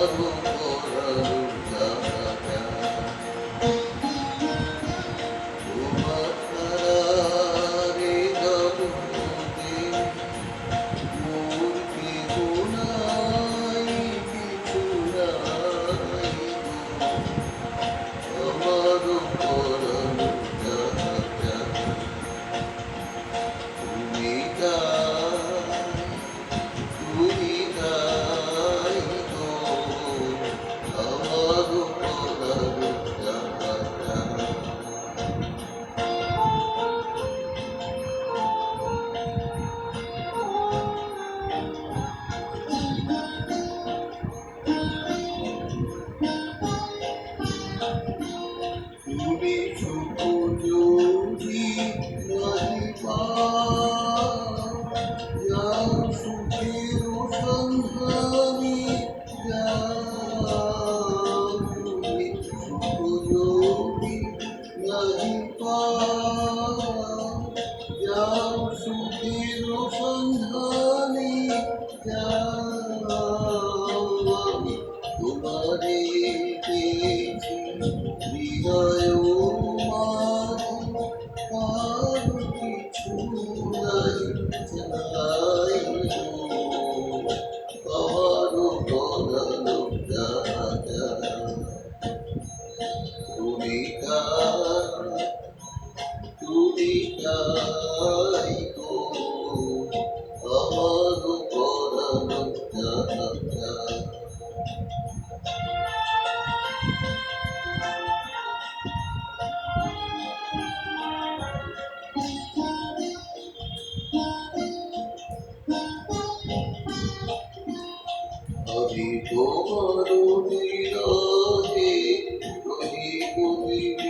todo يا سبيل فانظر Hari Guru Hari Guru